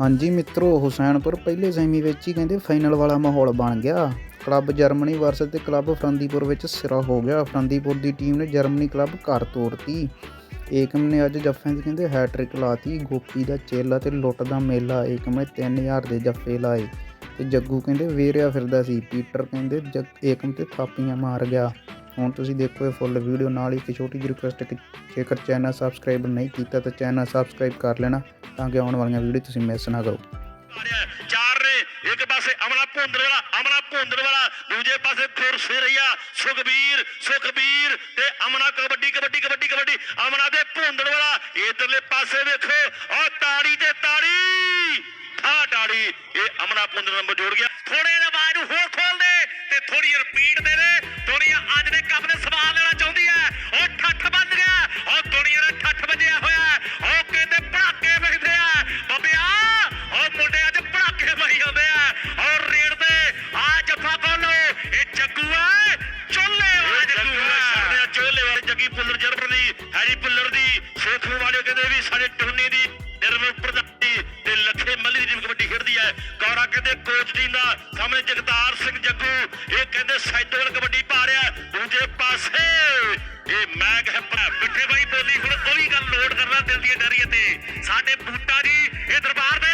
ਹਾਂਜੀ ਮਿੱਤਰੋ, ਹੁਸੈਨਪੁਰ ਪਹਿਲੇ ਸੈਮੀ ਵਿੱਚ ਹੀ ਕਹਿੰਦੇ ਫਾਈਨਲ ਵਾਲਾ ਮਾਹੌਲ ਬਣ ਗਿਆ। ਕਲੱਬ ਜਰਮਨੀ ਵਰਸਸ ਤੇ ਕਲੱਬ ਫਰੰਦੀਪੁਰ ਵਿੱਚ ਸਿਰਾ ਹੋ ਗਿਆ। ਫਰੰਦੀਪੁਰ ਦੀ ਟੀਮ ਨੇ ਜਰਮਨੀ ਕਲੱਬ ਘਰ ਤੋੜਤੀ। ਏਕਮ ਨੇ ਅੱਜ ਜੱਫਿਆਂ 'ਚ ਕਹਿੰਦੇ ਹੈਟ੍ਰਿਕ ਲਾਤੀ। ਗੋਪੀ ਦਾ ਚੇਲਾ ਤੇ ਲੁੱਟ ਦਾ ਮੇਲਾ, ਏਕਮ ਨੇ 3000 ਦੇ ਜੱਫੇ ਲਾਏ। ਤੇ ਜੱਗੂ ਕਹਿੰਦੇ ਵੇਰਿਆ ਫਿਰਦਾ ਸੀ। ਪੀਟਰ ਕਹਿੰਦੇ ਜਗ- ਏਕਮ ਤੇ ਥਾਪੀਆਂ ਮਾਰ ਗਿਆ। ਹੁਣ ਤੁਸੀਂ ਦੇਖੋ ਇਹ ਫੁੱਲ ਵੀਡੀਓ ਨਾਲ ਹੀ ਇੱਕ ਛੋਟੀ ਜਿਹੀ ਰਿਕੁਐਸਟ ਕਿ ਜੇਕਰ ਚੈਨਲ ਸਬਸਕ੍ਰਾਈਬ ਨਹੀਂ ਕੀਤਾ ਤਾਂ ਚੈਨਲ ਸਬਸਕ੍ਰਾਈਬ ਕਰ ਲੈਣਾ। ਤਾਂ ਕਿ ਆਉਣ ਵਾਲੀਆਂ ਵੀਡੀਓ ਤੁਸੀਂ ਮਿਸ ਨਾ ਕਰੋ। ਚਾਰ ਨੇ, ਇੱਕ ਪਾਸੇ ਅਮਲਾ ਭੁੰਦਰ ਵਾਲਾ, ਅਮਲਾ ਭੁੰਦਰ ਵਾਲਾ, ਦੂਜੇ ਪਾਸੇ ਗੁਰਸਿਰਈਆ ਸੁਖਬੀਰ ਸੁਖਬੀਰ ਤੇ ਅਮਨਾ ਕਬੱਡੀ ਕਬੱਡੀ ਕਬੱਡੀ ਕਬੱਡੀ। ਅਮਨਾ ਦੇ ਭੁੰਦਰ ਵਾਲਾ, ਇਧਰਲੇ ਪਾਸੇ ਵੇਖੋ। ਉਹ ਤਾੜੀ ਤੇ ਤਾੜੀ, ਠਾ ਤਾੜੀ, ਇਹ ਅਮਨਾ ਭੁੰਦਰ ਨੰਬਰ ਜੋੜ ਗਿਆ। ਥੋੜੇ ਟੀਮ ਕਬੱਡੀ ਖੇਡਦੀ ਹੈ। ਕੌਰਾ ਕਹਿੰਦੇ ਕੋਚ ਟੀਮ ਦਾ। ਸਾਹਮਣੇ ਜਗਤਾਰ ਸਿੰਘ ਜੱਗੂ। ਇਹ ਕਹਿੰਦੇ ਸੈਦੋਲ ਕਬੱਡੀ ਪਾ ਰਿਹਾ ਦੂਜੇ ਪਾਸੇ ਇਹ ਮੈਂ ਕਹਾਂ ਮਿੱਠੇ ਬਾਈ ਬੋਲੀ, ਹੁਣ ਉਹ ਵੀ ਗੱਲ ਲੋਡ ਕਰਨਾ ਦਿਲ ਦੀਆਂ ਡਰੀਆਂ ਤੇ। ਸਾਡੇ ਬੂਟਾ ਜੀ, ਇਹ ਦਰਬਾਰ ਦੇ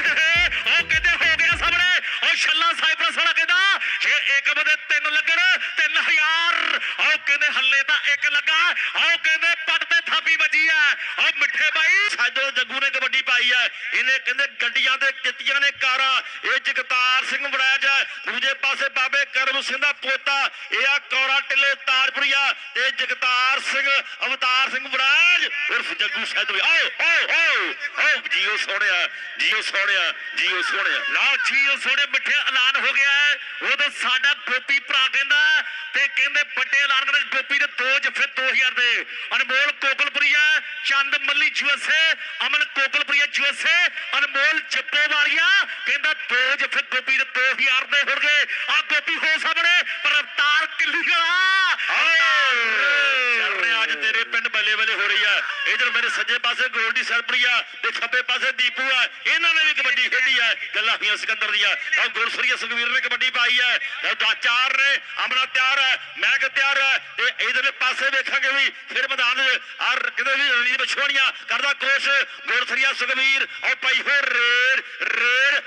ਉਹ ਕਹਿੰਦੇ ਹੋ ਗਿਆ ਸਾਹਮਣੇ। ਉਹ ਛੱਲਾ ਸਾਈਪਰਸ ਵਾਲਾ ਕਹਿੰਦਾ, ਜੇ ਇੱਕ ਬੰਦੇ ਤਿੰਨ ਲੱਗਣ 3000 ਉਹ ਕਹਿੰਦੇ ਹੱਲੇ ਤਾਂ ਇੱਕ ਲੱਗਾ। ਉਹ ਕਹਿੰਦੇ ਵੱਜੀ ਆ। ਉਹ ਮਿੱਠੇ ਬਾਈ, ਸਾਡੇ ਜੱਗੂ ਨੇ ਕਬੱਡੀ ਪਾਈ ਆ। ਇਹਨੇ ਕਹਿੰਦੇ ਗੱਡੀਆਂ ਤੇ ਕਿੱਤੀਆਂ ਨੇ ਕਾਰਾਂ। ਇਹ ਜਗਤਾਰ ਸਿੰਘ ਵੜੈਜ ਆ। ਦੂਜੇ ਪਾਸੇ ਬਾਬੇ ਕਰਮ ਸਿੰਘ ਦਾ ਪੋਤਾ। ਇਹ ਆ ਕੌਰਾ ਟਿੱਲੇ ਤਾਰਪੁਰੀਆ ਤੇ ਜਗਤਾਰ ਸਿੰਘ, ਅਵਤਾਰ ਸਿੰਘ ਵੜੈਜ। ਉਰਫ ਜੱਗੂ ਸੈਦਵੀ ਆਓ ਆਓ ਆਓ ਆਓ। ਜੀਓ ਸੋਹਣਿਆ ਜੀਓ ਸੋਹਣਿਆ ਜੀਓ ਸੋਹਣਿਆ। ਲਓ ਜੀਓ ਸੋਹਣੇ ਮਿੱਠੇ ਐਲਾਨ ਹੋ ਗਿਆ ਹੈ। ਸਾਡਾ ਗੋਪੀ ਭਰਾ ਕਹਿੰਦਾ ਤੇ ਕਹਿੰਦੇ ਵੱਡੇ ਐਲਾਨ ਕਰਦੇ ਗੋਪੀ ਦੇ ਦੋ ਜੱਫੇ 2000 ਦੇ। ਅਨਮੋਲ ਚੰਦ ਮੱਲੀ ਯੂਐਸਏ ਅਮਨ ਕੋਕਲਪੁਰੀਆ ਯੂਐਸਏ ਅਨਮੋਲ ਜੱਪੋ ਵਾਲੀਆ ਕਹਿੰਦਾ ਦੋ ਜੱਫੇ ਗੋਪੀ ਦੇ 2000 ਦੇ ਹੋਣਗੇ। ਆ ਗੋਪੀ ਹੋ ਸਾਹਮਣੇ ਪਰ ਰਫਤਾਰ ਕਿੱਲੀ ਚੱਲ ਰਿਹਾ ਅੱਜ ਤੇਰੇ ਪਿੰਡ ਬੱਲੇ ਬੱਲੇ ਹੋ ਰਹੀ ਆ। ਇਧਰ ਮੇਰੇ ਸੱਜੇ ਪਾਸੇ ਗੋਲਡੀ ਸਰਪਰੀਆ ਖੱਬੇ ਪਾਸੇ ਦੀਪੂ ਆ, ਇਹਨਾਂ ਨੇ ਵੀ ਕਬੱਡੀ ਖੇਡੀ ਆ। ਗੱਲਾਂ ਸਿਕੰਦਰ ਦੀਆਂ। ਤਾਂ ਗੁਰਸਰੀਆ ਸੁਖਵੀਰ ਨੇ ਕਬੱਡੀ ਪਾਈ ਹੈ ਤਾਂ ਚਾਰ ਨੇ, ਅਮਨਾ ਤਿਆਰ ਹੈ ਮੈਂ ਤਿਆਰ ਹੈ ਤੇ ਇਧਰਲੇ ਪਾਸੇ ਵੇਖਾਂਗੇ ਵੀ ਫਿਰ ਮੈਦਾਨ ਦੇ ਆ ਕਿਤੇ ਵੀ ਰਣਜੀਤ ਬਛੋਣੀਆਂ ਕਰਦਾ ਕੋਸ਼ ਗੁਰਸਰੀਆ ਸੁਖਵੀਰ ਉਹ ਪਈ ਹੋ ਰੇਡ ਰੇਡ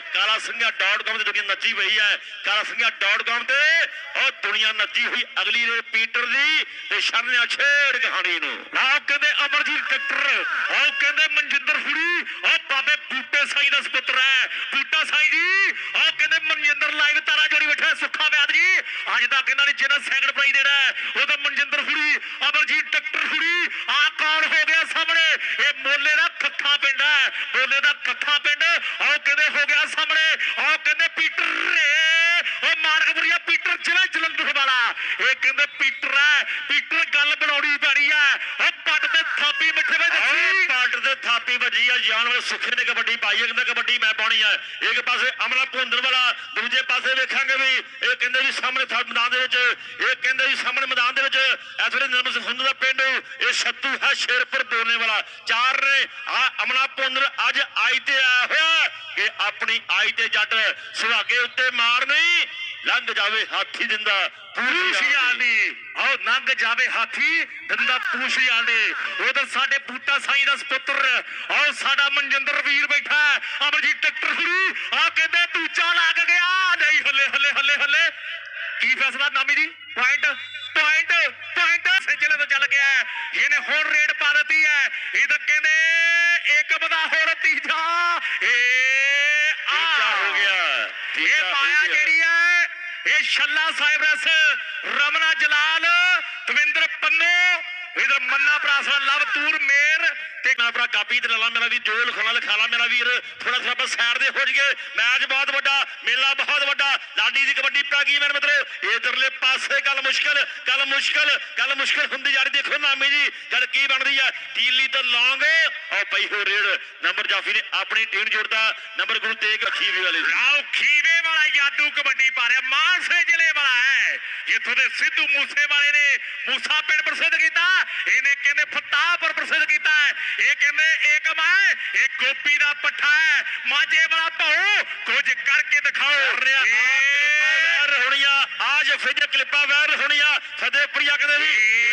ਕਾਲਾ ਸਿੰਘਾ ਡਾਟ ਕਾਮ ਤੇ ਦੁਨੀਆ ਨੱਚੀ ਪਈ ਹੈ। ਕਾਲਾ ਸਿੰਘਾ ਡਾਟ ਤੇ ਉਹ ਦੁਨੀਆ ਨੱਚੀ ਹੋਈ ਅਗਲੀ ਰੇਡ ਪੀਟਰ ਦੀ ਤੇ ਸ਼ਰਨਿਆ ਛੇੜ ਕਹਾਣੀ ਨੂੰ। ਨਾ ਕਹਿੰਦੇ ਅਮਰਜੀਤ ਡਾਕਟਰ ਉਹ ਕਹਿੰਦੇ ਮਨਜਿੰਦਰ ਫੁੜੀ ਉਹ ਬਾਬੇ ਬੂਟੇ ਸਾਈ ਦਾ ਸੁਪੁੱਤਰ ਹੈ। ਬੂਟਾ ਸਾਈ ਜੀ, ਉਹ ਕਹਿੰਦੇ ਮਨਜਿੰਦਰ ਲਾਈਵ ਤਾਰਾ ਜੋੜੀ ਬੈਠਾ ਸੁੱਖਾ ਵਿਆਦ ਜੀ। ਅੱਜ ਤੱਕ ਇਹਨਾਂ ਨੇ ਜਿਹਨਾਂ ਸੈਕਿੰਡ ਪ੍ਰਾਈਜ਼ ਦੇਣਾ ਉਹ ਤਾਂ ਮਨਜਿੰਦਰ ਫੁੜੀ ਅਮਰਜੀਤ ਡਾਕਟਰ ਫੁੜੀ ਆ ਕੌਣ ਹੋ ਗਿਆ ਸਾਹਮਣੇ? ਇਹ ਮੋਲੇ ਦਾ ਖੱਖਾ ਪਿੰਡ ਹੈ, ਮੋਲੇ ਦਾ ਖੱਖਾ ਪਿੰਡ, ਉਹ ਕਹਿੰਦੇ ਹੋ ਗਿਆ ਸਾਹਮਣੇ ਉਹ ਕਹਿੰਦੇ ਪੀਟਰ ਰੇ ਉਹ ਮਾਰਗਪੁਰੀਆ ਪੀਟਰ ਜ਼ਿਲ੍ਹਾ ਜਲੰਧਰ ਵਾਲਾ ਇਹ ਕਹਿੰਦੇ ਪੀਟਰ ਹੈ ਪੀਟਰ ਗੱਲ ਬਣਾਉਣੀ ਪੈਣੀ ਹੈ। ਉਹ ਪੱਟ ਤੇ ਥਾਪੀ ਮਿੱਠੇ ਵਿੱਚ ਦੱਸੀ ਪੱਟ ਤੇ ਥਾਪੀ ਵੱਜੀ ਆ ਜਾਨ ਵਾਲੇ ਸੁੱਖੇ ਨੇ ਕਬੱਡੀ ਪਾਈ ਹੈ ਕਹਿੰਦਾ ਕਬੱਡੀ ਮੈਂ ਪਾਉਣੀ ਹੈ ਇੱਕ ਪਾਸੇ ਅਮਲਾ ਭੁੰਦਰ ਵਾਲਾ ਦੂਜੇ ਪਾਸੇ ਵੇਖਾਂਗੇ ਵੀ ਇਹ ਕਹਿੰਦੇ ਵੀ ਸਾਹਮਣੇ ਥਾਪ ਮੈਦਾਨ ਦੇ ਵਿੱਚ ਇਹ ਕਹਿੰਦੇ ਵੀ ਸਾਹਮਣੇ ਮੈਦਾਨ ਦੇ ਵਿੱਚ ਇਸ ਵੇਲੇ ਨਿਰਮਲ ਸਿੰਘ ਦਾ ਪਿੰਡ ਇਹ ਸੱਤੂ ਹੈ ਸ਼ੇਰਪੁਰ ਬੋਲਣੇ ਵਾਲਾ। ਚਾਰ ਨੇ ਆ ਅਮਲਾ ਭੁੰਦਰ ਅੱਜ ਆਈ ਤੇ ਆਇਆ ਹੋਇਆ ਕਿ ਆਪਣੀ ਆਈ ਤੇ ਜੱਟ ਸੁਹਾਗੇ ਉੱਤੇ ਮਾਰ ਨਹੀਂ ਲੰਘ ਜਾਵੇ ਹਾਥੀ ਦਿੰਦਾ ਪੂਰੀ ਸਿਆਲੀ ਆਓ ਲੰਘ ਜਾਵੇ ਹਾਥੀ ਦਿੰਦਾ ਪੂਛ ਆਲੇ ਤਾਂ ਸਾਡੇ ਬੂਟਾ ਸਾਈਂ ਦਾ ਸੁਪੁੱਤਰ ਆਓ ਸਾਡਾ ਮਨਜਿੰਦਰ ਵੀਰ ਬੈਠਾ। ਅਮਰਜੀਤ ਟੱਕਰ ਖੜੀ। ਆ ਕਹਿੰਦੇ ਦੂਜਾ ਲੱਗ ਗਿਆ। ਨਹੀਂ ਹੱਲੇ ਹੱਲੇ ਹੱਲੇ ਹੱਲੇ। ਕੀ ਫੈਸਲਾ ਨਾਮੀ ਜੀ? ਪੁਆਇੰਟ ਪੁਆਇੰਟ ਪੁਆਇੰਟ ਸੱਜਲੇ ਤੋਂ ਚੱਲ ਗਿਆ। ਇਹਨੇ ਹੁਣ ਰੇਡ ਪਾ ਦਿੱਤੀ ਹੈ। ਇਹ ਤਾਂ ਕਹਿੰਦੇ ਇੱਕ ਬਦਾ ਹੋਰ ਤੀਜਾ। ਇਹ ਆ ਹੋ ਗਿਆ ਇਹ ਪਾਇਆ ਜਿਹੜੀ ਹੈ ਇਹ ਛੱਲਾ ਸਾਹਿਬ ਰਸ ਰਮਨਾ ਜਲਾਲ ਦਵਿੰਦਰ ਪੰਨੋ ਇਧਰ ਮੰਨਾ ਭਰਾਸਾ ਲਵ ਤੂਰ ਮੇਰ ਤੇ ਮੇਰਾ ਕਾਪੀ ਤੇ ਲਾ ਮੇਰਾ ਵੀ ਜੋ ਲਿਖਣਾ ਲਿਖਾ ਲਾ, ਮੇਰਾ ਵੀਰ। ਥੋੜਾ ਥੋੜਾ ਆਪਾਂ ਸਾਈਡ ਦੇ ਹੋ ਜੀਏ ਮੈਚ ਬਹੁਤ ਵੱਡਾ, ਮੇਲਾ ਬਹੁਤ ਵੱਡਾ। ਲਾਡੀ ਦੀ ਕਬੱਡੀ ਪੈ ਗਈ ਮੇਰੇ ਮਿੱਤਰੋ। ਇਧਰਲੇ ਪਾਸੇ ਗੱਲ ਮੁਸ਼ਕਲ ਗੱਲ ਮੁਸ਼ਕਲ ਗੱਲ ਮੁਸ਼ਕਲ ਹੁੰਦੀ ਜਾ ਰਹੀ। ਦੇਖੋ ਨਾਮੀ ਜੀ, ਗੱਲ ਕੀ ਬਣਦੀ ਆ? ਟੀਲੀ ਤੋਂ ਲੌਂਗ। ਉਹ ਪਈ ਹੋ ਰੇਡ। ਨੰਬਰ ਜਾਫੀ ਨੇ ਆਪਣੀ ਟੀਮ ਜੋੜਦਾ ਨੰਬਰ ਗੁਰੂ ਤੇਗ ਖੀਵੇ ਵਾਲੇ ਆਓ, ਖੀਵੇ ਵਾਲਾ ਜਾਦੂ ਕਬੱਡੀ ਪਾ ਰਿਹਾ। ਮਾਨਸੇ ਜ਼ਿਲ੍ਹੇ ਵਾਲਾ ਹੈ। ਇੱਥੋਂ ਦੇ ਸਿੱਧੂ ਮੂਸੇ ਵਾਲੇ ਨੇ ਮੂਸਾ ਪਿੰਡ ਪ੍ਰਸਿੱਧ ਕੀਤਾ। ਇਹਨੇ ਕਹਿੰਦੇ ਫਤਾਹਪੁਰ ਪ੍ਰਸਿੱਧ ਕੀਤਾ? ਕਹਿੰਦੇ ਏਕ ਮਾਂ ਇਹ ਗੋਪੀ ਦਾ ਪੱਠਾ ਹੈ ਮਾਝੇ ਵਾਲਾ ਭਾਉ ਕੁਝ ਕਰਕੇ ਦਿਖਾਓ। ਰਿਹਾ ਹੋਣੀਆਂ ਆਜ ਫਿਜ ਕਲਿੱਪਾਂ ਵਾਇਰਲ ਹੋਣੀਆਂ ਸਦੇ ਪ੍ਰਿਆ ਕਹਿੰਦੇ ਵੀ।